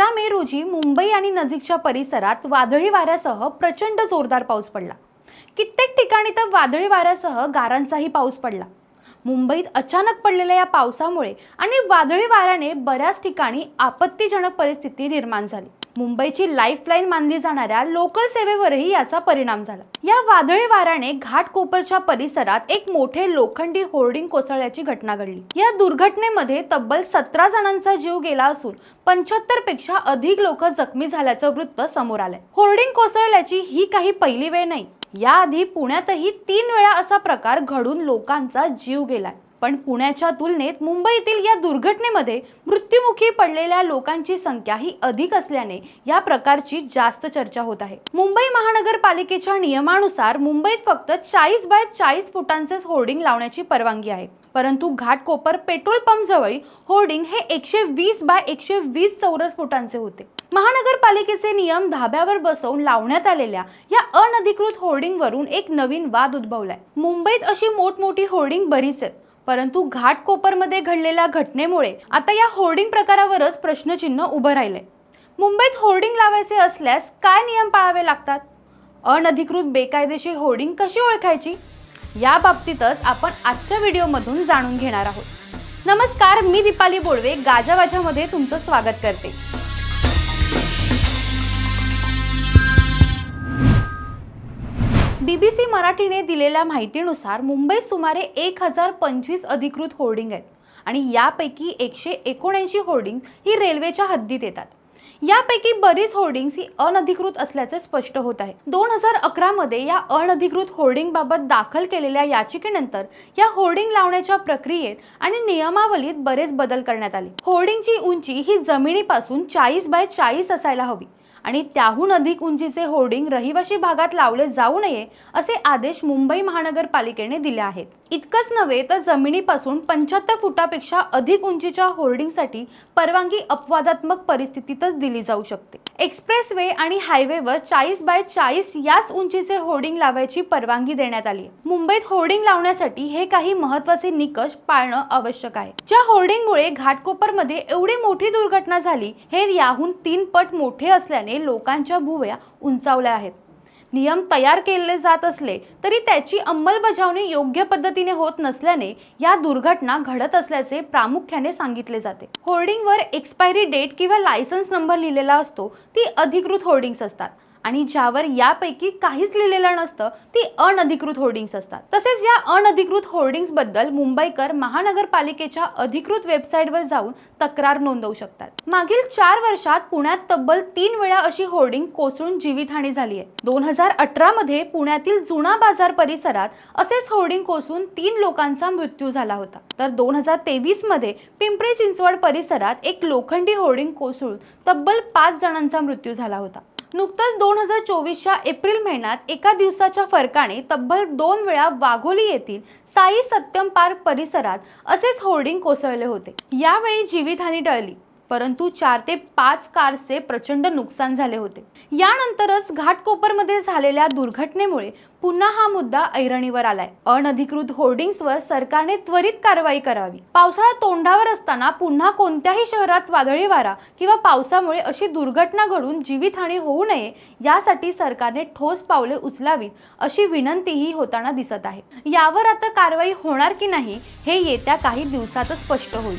अठरा मे रोजी मुंबई आणि नजीकच्या परिसरात वादळी वाऱ्यासह प्रचंड जोरदार पाऊस पडला. कित्येक ठिकाणी तर वादळी वाऱ्यासह गारांचाही पाऊस पडला. मुंबईत अचानक पडलेल्या या पावसामुळे आणि वादळी वाऱ्याने बऱ्याच ठिकाणी आपत्तीजनक परिस्थिती निर्माण झाली. मुंबईची लाईफलाईन मानली जाणाऱ्या लोकल सेवेवरही याचा परिणाम झाला. या वादळी वाऱ्याने घाटकोपरच्या परिसरात एक मोठे लोखंडी होर्डिंग कोसळल्याची घटना घडली. या दुर्घटनेमध्ये तब्बल सतरा जणांचा जीव गेला असून पंच्याहत्तरपेक्षा अधिक लोक जखमी झाल्याचं वृत्त समोर आलंय. होर्डिंग कोसळल्याची ही काही पहिली वेळ नाही याआधी पुण्यातही तीन वेळा असा प्रकार घडून लोकांचा जीव गेलाय. पण पुण्याच्या तुलनेत मुंबईतील या दुर्घटनेमध्ये मृत्युमुखी पडलेल्या लोकांची संख्या ही अधिक असल्याने या प्रकारची जास्त चर्चा होत आहे. मुंबई महानगरपालिकेच्या नियमानुसार मुंबईत फक्त चाळीस बाय चाळीस फुटांचेच होर्डिंग लावण्याची परवानगी आहे. परंतु घाटकोपर पेट्रोल पंप जवळ होर्डिंग हे एकशे वीस बाय एकशे वीस चौरस फुटांचे होते. महानगरपालिकेचे नियम धाब्यावर बसवून लावण्यात आलेल्या या अनधिकृत होर्डिंगवरून एक नवीन वाद उद्भवलाय. मुंबईत अशी मोठमोठी होर्डिंग बरीच आहेत. परंतु घाटकोपरमध्ये घडलेल्या घटनेमुळे आता या होर्डिंग प्रकारावरच प्रश्नचिन्ह उभं राहिले मुंबईत होर्डिंग लावायचे असल्यास काय नियम पाळावे लागतात? अनधिकृत बेकायदेशीर होर्डिंग कशी ओळखायची? या बाबतीतच आपण आजच्या व्हिडिओमधून जाणून घेणार आहोत. नमस्कार मी दीपाली बोडवे गाजावाजामध्ये तुमचं स्वागत करते. बीबीसी मराठीने दिलेल्या माहितीनुसार मुंबईत सुमारे एक हजार पंचवीस अधिकृत होर्डिंग आहेत आणि यापैकी एकशे एकोणऐंशी होर्डिंग्स ही रेल्वेच्या हद्दीत येतात. यापैकी बरीच होर्डिंग्स ही अनधिकृत असल्याचे स्पष्ट होत आहे. दोन हजार अकरामध्ये या अनधिकृत होर्डिंगबाबत दाखल केलेल्या याचिकेनंतर या होर्डिंग लावण्याच्या प्रक्रियेत आणि नियमावलीत बरेच बदल करण्यात आले. होर्डिंगची उंची ही जमिनीपासून चाळीस बाय चाळीस असायला हवी. आणि त्याहून अधिक उंचीचे होर्डिंग रहिवाशी भागात लावले जाऊ नये असे आदेश मुंबई महानगरपालिकेने दिले आहेत. इतकंच नव्हे तर जमिनीपासून पंच्याहत्तर फुटापेक्षा अधिक उंचीच्या होर्डिंगसाठी परवानगी अपवादात्मक परिस्थितीतच दिली जाऊ शकते. एक्सप्रेसवे आणि हायवेवर चाळीस बाय चाळीस याच उंचीचे होर्डिंग लावायची परवानगी देण्यात आली. मुंबईत होर्डिंग लावण्यासाठी हे काही महत्त्वाचे निकष पाळणं आवश्यक आहे. ज्या होर्डिंगमुळे घाटकोपरमध्ये एवढी मोठी दुर्घटना झाली हे याहून तीन पट मोठे असल्याने लोकांच्या भुवया उंचावल्या आहेत. नियम तयार केले जात असले तरी त्याची अंमलबजावणी योग्य पद्धतीने होत नसल्याने या दुर्घटना घडत असल्याचे प्रामुख्याने सांगितले जाते. होर्डिंगवर एक्सपायरी डेट किंवा लायसन्स नंबर लिहिलेला असतो ती अधिकृत होर्डिंग्स असतात. आणि ज्यावर यापैकी काहीच लिहिलेलं नसतं ती अनधिकृत होर्डिंग्स असतात. तसेच या अनधिकृत होर्डिंग्सबद्दल मुंबईकर महानगरपालिकेच्या अधिकृत वेबसाईटवर जाऊन तक्रार नोंदवू शकतात. मागील चार वर्षात पुण्यात तब्बल तीन वेळा अशी होर्डिंग कोसळून जीवितहानी झाली आहे. दोन हजार अठरा मध्ये पुण्यातील जुना बाजार परिसरात असेच होर्डिंग कोसळून तीन लोकांचा मृत्यू झाला होता. तर दोन हजार तेवीसमध्ये पिंपरी चिंचवड परिसरात एक लोखंडी होर्डिंग कोसळून तब्बल पाच जणांचा मृत्यू झाला होता. नुकतंच दोन हजार चोवीसच्या एप्रिल महिन्यात एका दिवसाच्या फरकाने तब्बल दोन वेळा वाघोली येथील साई सत्यम पार्क परिसरात असेच होर्डिंग कोसळले होते. यावेळी जीवितहानी टळली. परंतु चार ते पाच कारचे प्रचंड नुकसान झाले होते. यानंतरच घाटकोपरमध्ये झालेल्या दुर्घटनेमुळे पुन्हा हा मुद्दा ऐरणीवर आलाय. अनधिकृत होर्डिंग्सवर सरकारने त्वरित कारवाई करावी. पावसाळा तोंडावर असताना पुन्हा कोणत्याही शहरात वादळी वारा किंवा पावसामुळे अशी दुर्घटना घडून जीवितहानी होऊ नये यासाठी सरकारने ठोस पावले उचलावीत अशी विनंतीही होताना दिसत आहे. यावर आता कारवाई होणार की नाही हे येत्या काही दिवसातच स्पष्ट होईल.